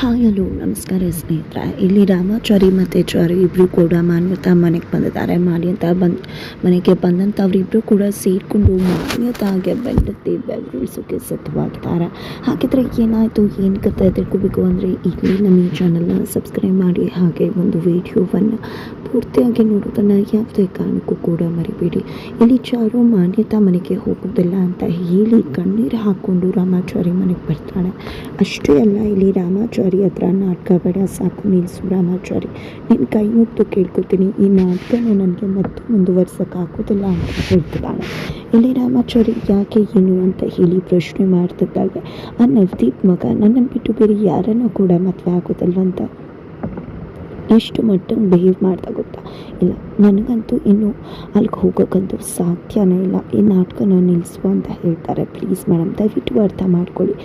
Hi hello ನಮಸ್ಕಾರ ಸ್ನೇಹಿತರೆ. ಇಲ್ಲಿ ರಾಮಾಚಾರಿ ಮತ್ತು ಚಾರಿ ಇಬ್ಬರು ಕೂಡ ಮಾನ್ಯತಾ ಮನೆಗೆ ಬಂದಿದ್ದಾರೆ. ಮಾನ್ಯತಾ ಬಂದು, ಮನೆಗೆ ಬಂದಂಥ ಅವರಿಬ್ಬರು ಕೂಡ ಸೇರಿಕೊಂಡು ಮಾನ್ಯತಾಗೆ ಬೆಂಡತಿ ಬೆವರಿಸೋಕೆ ಸಿದ್ಧವಾಗಿದ್ದಾರೆ. ಹಾಗಿದ್ರೆ ಏನಾಯಿತು, ಏನು ಕತೆ ತಿಳ್ಕೊಬೇಕು ಅಂದರೆ ಇಲ್ಲಿ ನಮ್ಮ ಈ ಚಾನಲ್ನ ಸಬ್ಸ್ಕ್ರೈಬ್ ಮಾಡಿ. ಹಾಗೆ ಒಂದು ವಿಡಿಯೋವನ್ನು ಪೂರ್ತಿಯಾಗಿ ನೋಡೋದನ್ನು ಯಾವುದೇ ಕಾರಣಕ್ಕೂ ಕೂಡ ಮರಿಬೇಡಿ. ಇಲ್ಲಿ ಚಾರು ಮಾನ್ಯತಾ ಮನೆಗೆ ಹೋಗೋದಿಲ್ಲ ಅಂತ ಹೇಳಿ ಕಣ್ಣೀರು ಹಾಕ್ಕೊಂಡು ರಾಮಾಚಾರಿ ಮನೆಗೆ ಬರ್ತಾಳೆ. ಅಷ್ಟೇ ಅಲ್ಲ, ಇಲ್ಲಿ ರಾಮಾಚಾರಿ ಹತ್ರ ನಾಟಕ ಬೇಡ, ಸಾಕು ನಿಲ್ಲಿಸು ರಾಮಾಚಾರಿ ನಿನ್ನ ಕೈ ಮುಟ್ಟು ಕೇಳ್ಕೊತೀನಿ, ಈ ನಾಟಕನ ನನಗೆ ಮತ್ತೆ ಮುಂದುವರ್ಸೋಕ್ಕಾಗೋದಿಲ್ಲ ಅಂತ ಹೇಳ್ತಿದ್ದಾಳೆ. ಇಲ್ಲಿ ರಾಮಾಚಾರಿ ಯಾಕೆ ಏನು ಅಂತ ಹೇಳಿ ಪ್ರಶ್ನೆ ಮಾಡ್ತಿದ್ದಾಗ ಆ ನವದೀಪ್ ಮಗ ನನ್ನನ್ನು ಬಿಟ್ಟು ಬೇರೆ ಯಾರನ್ನು ಕೂಡ ಮದುವೆ ಆಗೋದಲ್ವಂತ ಎಷ್ಟು ಮಟ್ಟಿಗೆ ಬಿಹೇವ್ ಮಾಡ್ತಾ ಗೊತ್ತಾ? ಇಲ್ಲ, ನನಗಂತೂ ಇನ್ನು ಅಲ್ಲಿಗೆ ಹೋಗೋಕ್ಕಂತೂ ಸಾಧ್ಯನೇ ಇಲ್ಲ. ಈ ನಾಟಕನ ನಿಲ್ಲಿಸುವ ಅಂತ ಹೇಳ್ತಾರೆ. ಪ್ಲೀಸ್ ಮೇಡಮ್ ದಯವಿಟ್ಟು ಅರ್ಥ ಮಾಡ್ಕೊಳ್ಳಿ.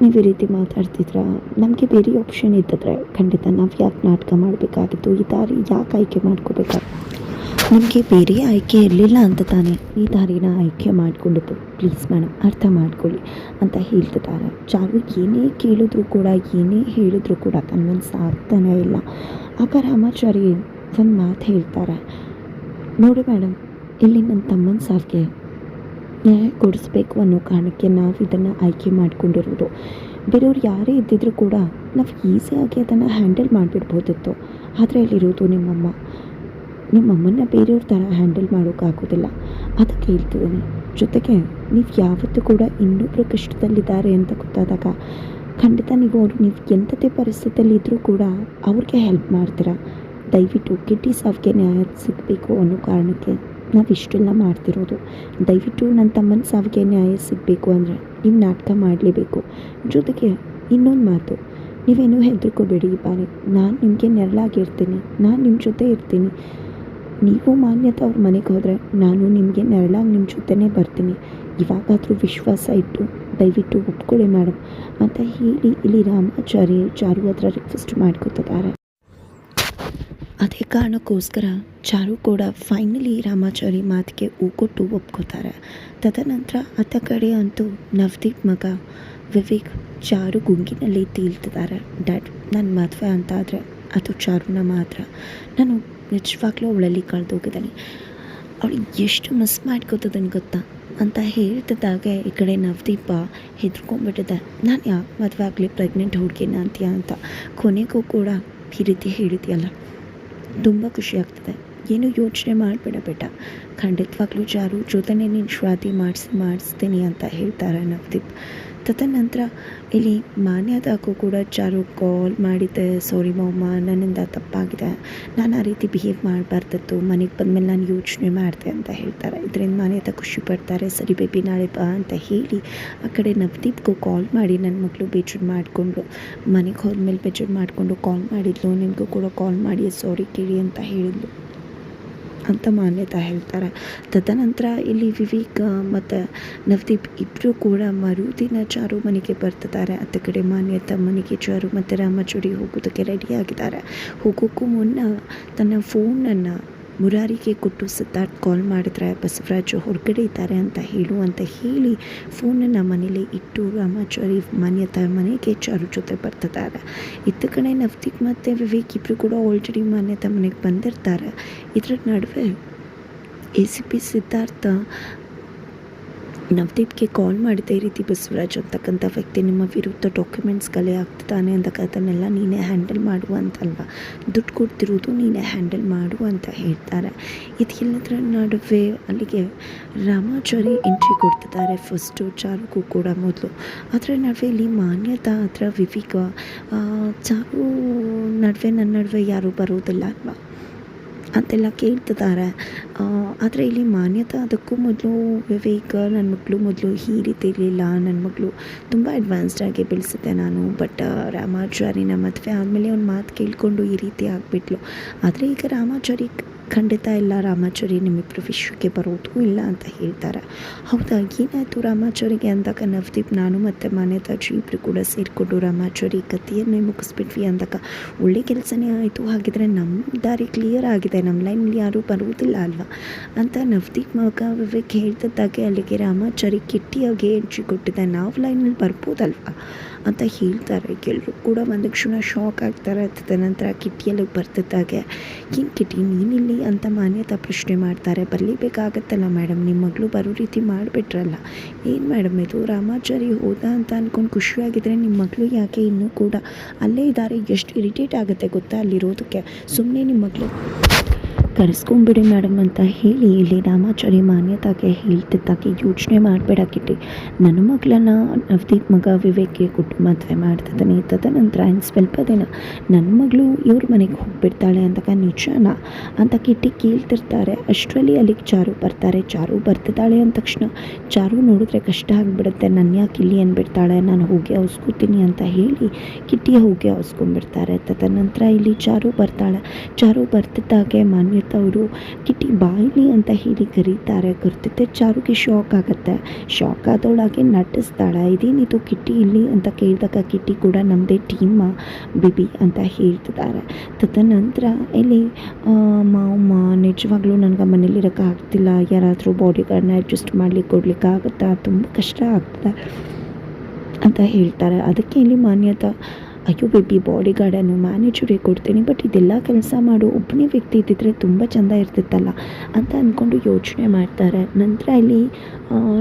ನೀವು ಈ ರೀತಿ ಮಾತಾಡ್ತಿದ್ರ? ನಮಗೆ ಬೇರೆ ಆಪ್ಷನ್ ಇದ್ದಿದ್ರೆ ಖಂಡಿತ ನಾವು ಯಾಕೆ ನಾಟಕ ಮಾಡಬೇಕಾಗಿತ್ತು? ಈ ದಾರಿ ಯಾಕೆ ಆಯ್ಕೆ ಮಾಡ್ಕೋಬೇಕಾಗಿತ್ತು ನಮಗೆ ಬೇರೆ ಆಯ್ಕೆ ಇರಲಿಲ್ಲ ಅಂತ ತಾನೇ ಈ ದಾರಿನ ಆಯ್ಕೆ ಮಾಡಿಕೊಂಡಿದ್ದು. ಪ್ಲೀಸ್ ಮೇಡಮ್ ಅರ್ಥ ಮಾಡ್ಕೊಳ್ಳಿ ಅಂತ ಹೇಳ್ತಿದ್ದಾರೆ. ಚಾರು ಏನೇ ಕೇಳಿದ್ರು ಕೂಡ, ಏನೇ ಹೇಳಿದ್ರು ಕೂಡ ಮನಸ್ಸು ಆಗ್ತಾನೇ ಇಲ್ಲ. ಆಗ ರಾಮಾಚಾರಿ ಒಂದು ಮಾತು ಹೇಳ್ತಾರೆ. ನೋಡಿ ಮೇಡಮ್ ಇಲ್ಲಿ ನನ್ನ ತಮ್ಮನ ಸಾವಿಗೆ ನ್ಯಾಯ ಕೊಡಿಸ್ಬೇಕು ಅನ್ನೋ ಕಾರಣಕ್ಕೆ ನಾವು ಇದನ್ನು ಆಯ್ಕೆ ಮಾಡಿಕೊಂಡಿರೋದು. ಬೇರೆಯವ್ರು ಯಾರೇ ಇದ್ದಿದ್ರು ಕೂಡ ನಾವು ಈಸಿಯಾಗಿ ಅದನ್ನು ಹ್ಯಾಂಡಲ್ ಮಾಡಿಬಿಡ್ಬೋದಿತ್ತು. ಆದರೆ ಅಲ್ಲಿರೋದು ನಿಮ್ಮಮ್ಮ. ನಿಮ್ಮಮ್ಮನ್ನ ಬೇರೆಯವ್ರ ಥರ ಹ್ಯಾಂಡಲ್ ಮಾಡೋಕ್ಕಾಗೋದಿಲ್ಲ ಅದಕ್ಕೆ ಹೇಳ್ತಿದ್ದೀನಿ. ಜೊತೆಗೆ ನೀವು ಯಾವತ್ತೂ ಕೂಡ ಇನ್ನೊಬ್ಬರು ಕಷ್ಟದಲ್ಲಿದ್ದಾರೆ ಅಂತ ಗೊತ್ತಾದಾಗ ಖಂಡಿತ ನೀವು ಅವರು ನೀವು ಎಂಥದೇ ಪರಿಸ್ಥಿತಿಯಲ್ಲಿ ಇದ್ದರೂ ಕೂಡ ಅವ್ರಿಗೆ ಹೆಲ್ಪ್ ಮಾಡ್ತೀರಾ? ದಯವಿಟ್ಟು ಕಿಟ್ಟಿ ಸಾವಿಗೆ ನ್ಯಾಯ ಸಿಗಬೇಕು ಅನ್ನೋ ಕಾರಣಕ್ಕೆ ನಾವು ಇಷ್ಟೆಲ್ಲ ಮಾಡ್ತಿರೋದು. ದಯವಿಟ್ಟು ನನ್ನ ತಮ್ಮನ ಸಾವಿಗೆ ನ್ಯಾಯ ಸಿಗಬೇಕು ಅಂದರೆ ನೀವು ನಾಟಕ ಮಾಡಲೇಬೇಕು. ಜೊತೆಗೆ ಇನ್ನೊಂದು ಮಾತು. ನೀವೇನೂ ಹೆದರ್ಕೋಬೇಡಿ ಈ ಬಾರಿ ನಾನು ನಿಮಗೆ ನೆರಳಾಗಿರ್ತೀನಿ ನಾನು ನಿಮ್ಮ ಜೊತೆ ಇರ್ತೀನಿ. ನೀವು ಮಾನ್ಯತೆ ಅವ್ರ ಮನೆಗೆ ಹೋದರೆ ನಾನು ನಿಮಗೆ ನೆರಳಾಗಿ ನಿಮ್ಮ ಜೊತೆನೇ ಬರ್ತೀನಿ. ಇವಾಗಾದರೂ ವಿಶ್ವಾಸ ಇಟ್ಟು ದಯವಿಟ್ಟು ಒಪ್ಕೊಳ್ಳಿ ಮೇಡಮ್ ಅಂತ ಹೇಳಿ ಇಲ್ಲಿ ರಾಮಾಚಾರಿ ಚಾರು ಹತ್ರ ರಿಕ್ವೆಸ್ಟ್ ಮಾಡ್ಕೊತಿದ್ದಾರೆ. ಅದೇ ಕಾರಣಕ್ಕೋಸ್ಕರ ಚಾರು ಕೂಡ ಫೈನಲಿ ರಾಮಾಚಾರಿ ಮಾತಿಗೆ ಕೊಟ್ಟು ಒಪ್ಕೋತಾರೆ. ತದನಂತರ ಅತ್ತ ಕಡೆ ಅಂತೂ ನವದೀಪ್ ಮಗ ವಿವೇಕ್ ಚಾರು ಗುಂಗಿನಲ್ಲಿ ತೇಲ್ತಿದ್ದಾರೆ. ಡ್ಯಾಡ್ ನನ್ನ ಮದುವೆ ಅಂತ ಆದರೆ ಅದು ಚಾರುನ ಮಾತ್ರ. ನಾನು ನಿಜವಾಗ್ಲೂ ಅವಳಲ್ಲಿ ಕಳೆದೋಗಿದ್ದಾನೆ. ಅವಳು ಎಷ್ಟು ಮಿಸ್ ಮಾಡ್ಕೋತದನ್ನು ಗೊತ್ತಾ? ಅಂತ ಹೇಳ್ತಿದ್ದಾಗ ಈ ಕಡೆ ನವದೀಪ ಹೆದ್ರ್ಕೊಂಡ್ಬಿಟ್ಟಿದ್ದೆ ನಾನು ಯಾಕೆ ಮದುವೆ ಆಗಲಿ ಪ್ರೆಗ್ನೆಂಟ್ ಹುಡುಗಿನ ಅಂತೀಯ ಅಂತ. ಕೊನೆಗೂ ಕೂಡ ಈ ರೀತಿ ಹೇಳಿದ್ಯಲ್ಲ. ತುಂಬ ಖುಷಿ ಆಗ್ತದೆ. ಏನು ಯೋಚನೆ ಮಾಡಬೇಡ ಬೇಟ. ಖಂಡಿತವಾಗ್ಲೂ ಜಾರು, ಜೊತೆನೇ ನೀನು ಶ್ವಾತಿ ಮಾಡಿಸಿ, ಮಾಡಿಸ್ತೀನಿ ಅಂತ ಹೇಳ್ತಾರೆ ನವದೀಪ್. ತದನಂತರ ಇಲ್ಲಿ ಮಾನ್ಯದಾಗೂ ಕೂಡ ಜಾರು ಕಾಲ್ ಮಾಡಿದ್ದೆ. ಸಾರಿ ಮಮ್ಮ ನನ್ನಿಂದ ತಪ್ಪಾಗಿದೆ. ನಾನು ಆ ರೀತಿ ಬಿಹೇವ್ ಮಾಡಬಾರ್ದಿತ್ತು. ಮನೆಗೆ ಬಂದಮೇಲೆ ನಾನು ಯೋಚನೆ ಮಾಡಿದೆ ಅಂತ ಹೇಳ್ತಾರೆ. ಇದರಿಂದ ಮಾನ್ಯತ ಖುಷಿ ಪಡ್ತಾರೆ. ಸರಿ ಬೇಬಿ, ನಾಳೆ ಬಾ ಅಂತ ಹೇಳಿ ಆ ಕಡೆ ನವದೀಪ್ಗೂ ಕಾಲ್ ಮಾಡಿ ನನ್ನ ಮಗಳು ಬೇಜಾರು ಮಾಡಿಕೊಂಡು, ಮನೆಗೆ ಹೋದ್ಮೇಲೆ ಬೇಜಾರು ಮಾಡಿಕೊಂಡು ಕಾಲ್ ಮಾಡಿದ್ಲು. ನಿಮಗೂ ಕೂಡ ಕಾಲ್ ಮಾಡಿ ಸಾರಿ ಕೇಳಿ ಅಂತ ಹೇಳಿದ್ಲು. ಅಂತ ಮಾನ್ಯತಾ ಹೇಳ್ತಾರೆ. ತದನಂತರ ಇಲ್ಲಿ ವಿವೇಕ್ ಮತ್ತು ನವದೀಪ್ ಇಬ್ಬರು ಕೂಡ ಮರುದಿನ ಚಾರು ಮನೆಗೆ ಬರ್ತಿದ್ದಾರೆ. ಅತ್ತ ಕಡೆ ಮಾನ್ಯತ ಮನೆಗೆ ಚಾರು ಮತ್ತು ರಾಮಚೂಡಿ ಹೋಗೋದಕ್ಕೆ ರೆಡಿಯಾಗಿದ್ದಾರೆ ಹೋಗೋಕ್ಕೂ ಮುನ್ನ ತನ್ನ ಫೋನನ್ನು ಮುರಾರಿಗೆ ಕೊಟ್ಟು ಸಿದ್ಧಾರ್ಥ್ ಕಾಲ್ ಮಾಡಿದ್ರೆ, ಬಸವರಾಜು ಹೊರಗಡೆ ಇದ್ದಾರೆ ಅಂತ ಹೇಳು ಅಂತ ಹೇಳಿ ಫೋನನ್ನು ಮನೇಲಿ ಇಟ್ಟು ರಾಮಾಚಾರಿ ಮಾನ್ಯತಾ ಮನೆಗೆ ಚಾರು ಜೊತೆ ಬರ್ತಿದ್ದಾರೆ. ಇದ್ದ ಕಡೆ ನವದೀಪ್ ಮತ್ತು ವಿವೇಕ್ ಇಬ್ಬರು ಕೂಡ ಆಲ್ರೆಡಿ ಮಾನ್ಯತಾ ಮನೆಗೆ ಬಂದಿರ್ತಾರೆ. ಇದ್ರ ನಡುವೆ ಎ ಸಿ ಪಿ ಸಿದ್ಧಾರ್ಥ ನವದೀಪ್ಗೆ ಕಾಲ್ ಮಾಡಿದೆ ಈ ರೀತಿ, ಬಸವರಾಜ್ ಅಂತಕ್ಕಂಥ ವ್ಯಕ್ತಿ ನಿಮ್ಮ ವಿರುದ್ಧ ಡಾಕ್ಯುಮೆಂಟ್ಸ್ ಕಲೆ ಆಗ್ತಾನೆ ಅಂತಕ್ಕಂಥನ್ನೆಲ್ಲ ನೀನೇ ಹ್ಯಾಂಡಲ್ ಮಾಡು ಅಂತಲ್ವ? ದುಡ್ಡು ಕೊಡ್ತಿರೋದು ನೀನೇ ಹ್ಯಾಂಡಲ್ ಮಾಡು ಅಂತ ಹೇಳ್ತಾರೆ. ಇದೆಲ್ಲದರ ನಡುವೆ ಅಲ್ಲಿಗೆ ರಾಮಾಚಾರಿ ಎಂಟ್ರಿ ಕೊಡ್ತಿದ್ದಾರೆ ಫಸ್ಟು ಚಾರುಗೂ ಕೂಡ ಮೊದಲು. ಅದರ ನಡುವೆ ಇಲ್ಲಿ ಮಾನ್ಯತಾ ಅದರ ವಿವೇಕ ಚಾರು ನಡುವೆ ನನ್ನ ನಡುವೆ ಯಾರೂ ಬರೋದಿಲ್ಲ ಅಲ್ವಾ? ಅಂತೆಲ್ಲ ಕೇಳ್ತಿದ್ದಾರೆ. ಆದರೆ ಇಲ್ಲಿ ಮಾನ್ಯತೆ ಅದಕ್ಕೂ ಮೊದಲು ವಿವೇಕ ನನ್ನ ಮಗಳು ಮೊದಲು ಈ ರೀತಿ ಇರಲಿಲ್ಲ. ನನ್ನ ಮಗಳು ತುಂಬ ಅಡ್ವಾನ್ಸ್ಡಾಗಿ ಬೆಳೆಸಿದ್ದೆ ನಾನು. ಬಟ್ ರಾಮಾಚಾರಿನ ಮದುವೆ ಆದಮೇಲೆ ಅವ್ನ ಮಾತು ಕೇಳಿಕೊಂಡು ಈ ರೀತಿ ಆಗಿಬಿಟ್ಲು. ಆದರೆ ಈಗ ರಾಮಾಚಾರಿ ಖಂಡಿತ ಇಲ್ಲ ರಾಮಾಚಾರಿ ನಿಮ್ಮಿಬ್ಬರು ವಿಶ್ವಕ್ಕೆ ಬರೋದು ಇಲ್ಲ ಅಂತ ಹೇಳ್ತಾರೆ. ಹೌದಾ? ಏನಾಯಿತು ರಾಮಾಚಾರಿಗೆ ಅಂದಾಗ? ನವದೀಪ್, ನಾನು ಮತ್ತು ಮಾನ್ಯತಾಜಿ ಇಬ್ಬರು ಕೂಡ ಸೇರಿಕೊಂಡು ರಾಮಾಚಾರಿ ಕಥೆಯನ್ನೇ ಮುಗಿಸ್ಬಿಟ್ವಿ ಅಂದಾಗ ಒಳ್ಳೆ ಕೆಲಸನೇ ಆಯಿತು. ಹಾಗಿದ್ರೆ ನಮ್ಮ ದಾರಿ ಕ್ಲಿಯರ್ ಆಗಿದೆ. ನಮ್ಮ ಲೈನಲ್ಲಿ ಯಾರೂ ಬರುವುದಿಲ್ಲ ಅಲ್ವಾ? ಅಂತ ನವದೀಪ್ ಮಗ ವಿವೇಕ್ ಹೇಳ್ತಿದ್ದಾಗೆ ಅಲ್ಲಿಗೆ ರಾಮಾಚಾರಿ ಕಿಟ್ಟಿಯಾಗಿ ಎಂಟ್ರಿ ಕೊಟ್ಟಿದೆ. ನಾವು ಲೈನಲ್ಲಿ ಬರ್ಬೋದಲ್ವಾ? ಅಂತ ಹೇಳ್ತಾರೆ. ಎಲ್ಲರೂ ಕೂಡ ಒಂದು ಕ್ಷಣ ಶಾಕ್ ಆಗ್ತಾರೆ. ತದನಂತರ ಕಿಟ್ಟಿಯಲ್ಲಿ ಬರ್ತಿದ್ದಾಗೆ. ಏನು ಕಿಟಿ ನೀನಿಲ್ಲಿ? ಅಂತ ಮಾನ್ಯತಾ ಪ್ರಶ್ನೆ ಮಾಡ್ತಾರೆ. ಬರಲೇಬೇಕಾಗತ್ತಲ್ಲ ಮೇಡಮ್ ನಿಮ್ಮ ಮಗಳು ಬರೋ ರೀತಿ ಮಾಡಿಬಿಟ್ರಲ್ಲ. ಏನು ಮೇಡಮ್ ಇದು? ರಾಮಾಚಾರಿ ಹೋದ ಅಂತ ಅಂದ್ಕೊಂಡು ಖುಷಿಯಾಗಿದ್ದರೆ ನಿಮ್ಮ ಮಗಳು ಯಾಕೆ ಇನ್ನೂ ಕೂಡ ಅಲ್ಲೇ ಇದ್ದಾರೆ ಎಷ್ಟು ಇರಿಟೇಟ್ ಆಗುತ್ತೆ ಗೊತ್ತಾ ಅಲ್ಲಿರೋದಕ್ಕೆ? ಸುಮ್ಮನೆ ನಿಮ್ಮ ಮಗಳು ಕರೆಸ್ಕೊಂಬಿಡಿ ಮೇಡಮ್ ಅಂತ ಹೇಳಿ ಇಲ್ಲಿ ರಾಮಾಚಾರಿ ಮಾನ್ಯತಾಗೆ ಹೇಳ್ತಿದ್ದಾಗೆ, ಯೋಚನೆ ಮಾಡಬೇಡ ಕಿಟ್ಟಿ ನನ್ನ ಮಗಳನ್ನ ನವದೀಪ್ ಮಗ ವಿವೇಕ್ಗೆ ಕೊಟ್ಟು ಮದುವೆ ಮಾಡ್ತಿದ್ದಾನೆ. ತದನಂತರ ಇನ್ನು ಸ್ವಲ್ಪ ದಿನ ನನ್ನ ಮಗಳು ಇವ್ರ ಮನೆಗೆ ಹೋಗ್ಬಿಡ್ತಾಳೆ ಅಂದಾಗ ನಿಜನಾ? ಅಂತ ಕಿಟ್ಟಿ ಕೇಳ್ತಿರ್ತಾರೆ. ಅಷ್ಟರಲ್ಲಿ ಅಲ್ಲಿಗೆ ಚಾರು ಬರ್ತಾರೆ. ಚಾರು ಬರ್ತಿದ್ದಾಳೆ ಅಂದ ತಕ್ಷಣ ಚಾರು ನೋಡಿದ್ರೆ ಕಷ್ಟ ಆಗಿಬಿಡುತ್ತೆ. ನನ್ನ ಯಾಕೆ ಇಲ್ಲಿ ಅಂದ್ಬಿಡ್ತಾಳೆ ನಾನು ಹೋಗಿ ಅವಸ್ಕೋತೀನಿ ಅಂತ ಹೇಳಿ ಕಿಟ್ಟಿ ಹೋಗಿ ಅವಸ್ಕೊಂಡ್ಬಿಡ್ತಾರೆ. ತದನಂತರ ಇಲ್ಲಿ ಚಾರು ಬರ್ತಾಳೆ. ಚಾರು ಬರ್ತಿದ್ದಾಗೆ ಅವರು ಕಿಟ್ಟಿ ಬಾಯಿಲಿ ಅಂತ ಹೇಳಿ ಕರೀತಾರೆ. ಕರ್ತಿದ್ದೆ ಚಾರುಗೆ ಶಾಕ್ ಆಗುತ್ತೆ. ಶಾಕ್ ಆದವಳಾಗೆ ನಟಿಸ್ತಾಳೆ. ಇದೇನಿದು ಕಿಟ್ಟಿ ಇಲ್ಲಿ? ಅಂತ ಕೇಳಿದಾಗ ಕಿಟ್ಟಿ ಕೂಡ ನಮ್ಮದೇ ಟೀಮ ಬಿಬಿ ಅಂತ ಹೇಳ್ತಿದ್ದಾರೆ. ತದನಂತರ ಇಲ್ಲಿ ಮಾವಮ್ಮ ನಿಜವಾಗ್ಲೂ ನನಗೆ ಮನೇಲಿರೋಕೆ ಆಗ್ತಿಲ್ಲ. ಯಾರಾದರೂ ಬಾಡಿ ಗಾರ್ಡ್ನ ಅಡ್ಜಸ್ಟ್ ಮಾಡಲಿಕ್ಕೆ ಕೊಡ್ಲಿಕ್ಕೆ ಆಗುತ್ತಾ? ತುಂಬ ಕಷ್ಟ ಆಗ್ತದೆ ಅಂತ ಹೇಳ್ತಾರೆ. ಅದಕ್ಕೆ ಇಲ್ಲಿ ಮಾನ್ಯತಾ ಅಯ್ಯೋ ಬೇಬಿ ಬಾಡಿ ಗಾರ್ಡನ್ನು ಮ್ಯಾನೇಜರಿಗೆ ಕೊಡ್ತೀನಿ ಬಟ್ ಇದೆಲ್ಲ ಕೆಲಸ ಮಾಡೋ ಒಬ್ಬನೇ ವ್ಯಕ್ತಿ ಇದ್ದಿದ್ರೆ ತುಂಬ ಚೆಂದ ಇರ್ತಿತ್ತಲ್ಲ ಅಂತ ಅಂದ್ಕೊಂಡು ಯೋಚನೆ ಮಾಡ್ತಾರೆ. ನಂತರ ಇಲ್ಲಿ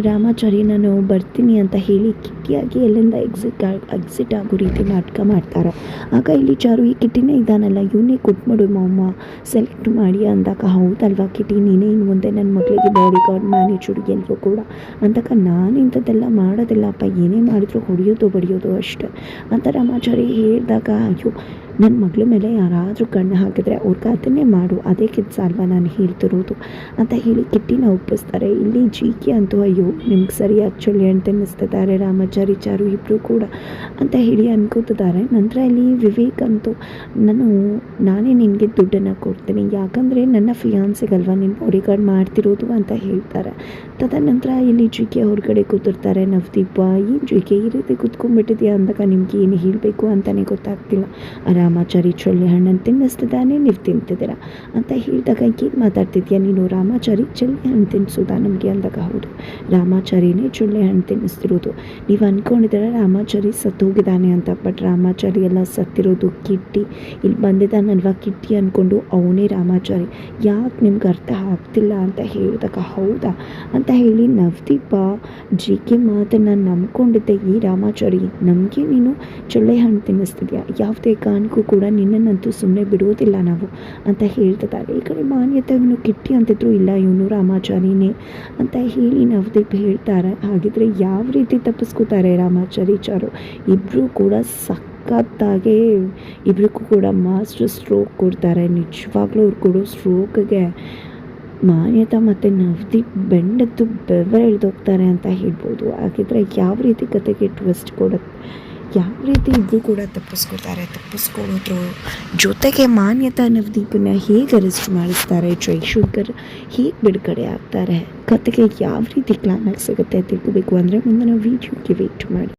ರಾಮಾಚಾರಿ, ನಾನು ಬರ್ತೀನಿ ಅಂತ ಹೇಳಿ ಕಿಟ್ಟಿಯಾಗಿ ಎಲ್ಲಿಂದ ಎಕ್ಸಿಟ್ ಎಕ್ಸಿಟ್ ಆಗೋ ರೀತಿ ನಾಟಕ ಮಾಡ್ತಾರೆ. ಆಗ ಇಲ್ಲಿ ಚಾರು, ಈ ಕಿಟ್ಟಿನೇ ಇದ್ದಾನಲ್ಲ, ಇವನೇ ಕೊಟ್ಬಿಡು ಮಾಮ ಸೆಲೆಕ್ಟ್ ಮಾಡಿ ಅಂದಾಗ, ಹೌದಲ್ವಾ ಕಿಟಿ ನೀನೇ ಇನ್ನು ಮುಂದೆ ನನ್ನ ಮಗಳಿಗೆ ಬಾಡಿ ಗಾರ್ಡ್ ಮ್ಯಾನೇಜರ್ ಎಲ್ಲರೂ ಕೂಡ ಅಂದಾಗ ನಾನು ಇಂಥದ್ದೆಲ್ಲ ಮಾಡೋದಿಲ್ಲಪ್ಪ, ಏನೇ ಮಾಡಿದ್ರು ಹೊಡೆಯೋದು, ಬಡಿಯೋದು ಅಷ್ಟೆ ಅಂತ ರಾಮಾಚಾರಿ ಹೇಳಿದಾಗ ಅಯ್ಯೋ ನನ್ನ ಮಗಳ ಮೇಲೆ ಯಾರಾದರೂ ಕಣ್ಣು ಹಾಕಿದರೆ ಅವ್ರಿಗೆ ಅದನ್ನೇ ಮಾಡು. ಅದೇ ಕೆಲಸ ಅಲ್ವಾ ನಾನು ಹೇಳ್ತಿರೋದು ಅಂತ ಹೇಳಿ ಕಿಟ್ಟಿನ ಒಪ್ಪಿಸ್ತಾರೆ. ಇಲ್ಲಿ ಜಿ ಕೆ ಅಂತೂ ಅಯ್ಯೋ, ನಿಮ್ಗೆ ಸರಿಯಾಗಿ ಆ್ಯಕ್ಚುಲಿ ಅಂತ ಅನ್ನಿಸ್ತಿದ್ದಾರೆ. ರಾಮಾಚಾರಿ, ಚಾರು ಇಬ್ಬರು ಕೂಡ ಅಂತ ಹೇಳಿ ಅನ್ಕೋತಿದ್ದಾರೆ. ನಂತರ ಇಲ್ಲಿ ವಿವೇಕ್ ಅಂತೂ, ನಾನು, ನಾನೇ ನಿನಗೆ ದುಡ್ಡನ್ನು ಕೊಡ್ತೀನಿ. ಯಾಕಂದರೆ ನನ್ನ ಫಿಯಾನ್ಸಿಗಲ್ವಾ? ನೀನು ಬಾಡಿ ಮಾಡ್ತಿರೋದು? ಅಂತ ಹೇಳ್ತಾರೆ. ತದನಂತರ ಇಲ್ಲಿ ಜಿ ಕೆ ಹೊರಗಡೆ ಕೂತಿರ್ತಾರೆ. ನವದೀಪ, ಏನು ಜಿ ಕೆ ಈ ರೀತಿ ಕೂತ್ಕೊಂಡ್ಬಿಟ್ಟಿದ್ಯಾ? ಅಂದಾಗ, ನಿಮ್ಗೆ ಏನು ಹೇಳಬೇಕು? ಅಂತಲೇ ಗೊತ್ತಾಗ್ತಿಲ್ಲ. ರಾಮಾಚಾರಿ ಚೊಳ್ಳೆ ಹಣ್ಣನ್ನು ತಿನ್ನಿಸ್ತಿದ್ದಾನೆ, ನೀವು ತಿಂತಿದ್ದೀರಾ? ಅಂತ ಹೇಳಿದಾಗ ಏನು ಮಾತಾಡ್ತಿದ್ಯಾ ನೀನು? ರಾಮಾಚಾರಿ ಚೊಳ್ಳೆ ಹಣ್ಣು ತಿನ್ನಿಸೋದಾ ನಮಗೆ ಅಂದಾಗ ಹೌದು. ರಾಮಾಚಾರಿನೇ ಚೊಳ್ಳೆ ಹಣ್ಣು ತಿನ್ನಿಸ್ತಿರೋದು. ನೀವು ಅಂದ್ಕೊಂಡಿದ್ದೀರ ರಾಮಾಚಾರಿ ಸತ್ತೋಗಿದ್ದಾನೆ ಅಂತ? ಬಟ್ ರಾಮಾಚಾರಿ ಎಲ್ಲ ಸತ್ತಿರೋದು ಕಿಟ್ಟಿ. ಇಲ್ಲಿ ಬಂದಿದ್ದಾನಲ್ವ ಕಿಟ್ಟಿ ಅಂದ್ಕೊಂಡು ಅವನೇ ರಾಮಾಚಾರಿ. ಯಾಕೆ ನಿಮ್ಗೆ ಅರ್ಥ ಆಗ್ತಿಲ್ಲ ಅಂತ ಹೇಳಿದಾಗ ಹೌದಾ? ಅಂತ ಹೇಳಿ ನವದೀಪ ಜಿ ಕೆ ಮಾತನ್ನು ನಂಬ್ಕೊಂಡಿದ್ದೆ. ಈ ರಾಮಾಚಾರಿ, ನಮಗೆ ನೀನು ಚೊಳ್ಳೆ ಹಣ್ಣು ತಿನ್ನಿಸ್ತಿದ್ಯಾ? ಯಾವುದೇ ಕಾರಣಕ್ಕೂ ಕೂಡ ನಿನ್ನನ್ನಂತೂ ಸುಮ್ಮನೆ ಬಿಡುವುದಿಲ್ಲ ನಾವು ಅಂತ ಹೇಳ್ತಿದ್ದಾರೆ. ಈ ಕಡೆ ಮಾನ್ಯತೆ ಇವನು ಕಿಟ್ಟಿ ಅಂತಿದ್ರು, ಇಲ್ಲ, ಇವನು ರಾಮಾಚಾರಿನೇ ಅಂತ ಹೇಳಿ ನವದೀಪ್ ಹೇಳ್ತಾರೆ. ಹಾಗಿದ್ರೆ ಯಾವ ರೀತಿ ತಪ್ಪಿಸ್ಕೋತಾರೆ ರಾಮಾಚಾರಿ ಚಾರು? ಇಬ್ಬರೂ ಕೂಡ ಸಖತ್ತಾಗೆ ಇಬ್ಬರಿಗೂ ಕೂಡ ಮಾಸ್ಟರ್ ಸ್ಟ್ರೋಕ್ ಕೊಡ್ತಾರೆ. ನಿಜವಾಗ್ಲೂ ಅವ್ರು ಕೊಡೋ ಸ್ಟ್ರೋಕ್ಗೆ ಮಾನ್ಯತಾ ಮತ್ತು ನವದೀಪ್ ಬೆಂಡದ್ದು ಬೆವರೆಳ್ದೋಗ್ತಾರೆ ಅಂತ ಹೇಳ್ಬೋದು. ಹಾಗಿದ್ರೆ ಯಾವ ರೀತಿ ಕತೆಗೆ ಟ್ವಿಸ್ಟ್ ಕೊಡುತ್ತೆ? ಯಾವ ರೀತಿ ಇದ್ದು ಕೂಡ ತಪ್ಪಿಸ್ಕೊತಾರೆ ತಪ್ಪಿಸ್ಕೊಳ್ಳೋದ್ರ ಜೊತೆಗೆ ಮಾನ್ಯತಾ ನವದೀಪನ್ನ ಹೇಗೆ ಅರೆಸ್ಟ್ ಮಾಡಿಸ್ತಾರೆ ಜೈಶಂಕರ್ ಹೇಗೆ ಬಿಡುಗಡೆ ಆಗ್ತಾರೆ, ಕತೆಗೆ ಯಾವ ರೀತಿ ಕ್ಲೈಮ್ಯಾಕ್ಸ್ ಸಿಗುತ್ತೆ ತಿಳ್ಕೋಬೇಕು ಅಂದರೆ ಮುಂದಿನ ವೀಡಿಯೋಗೆ ವೇಟ್ ಮಾಡಿ.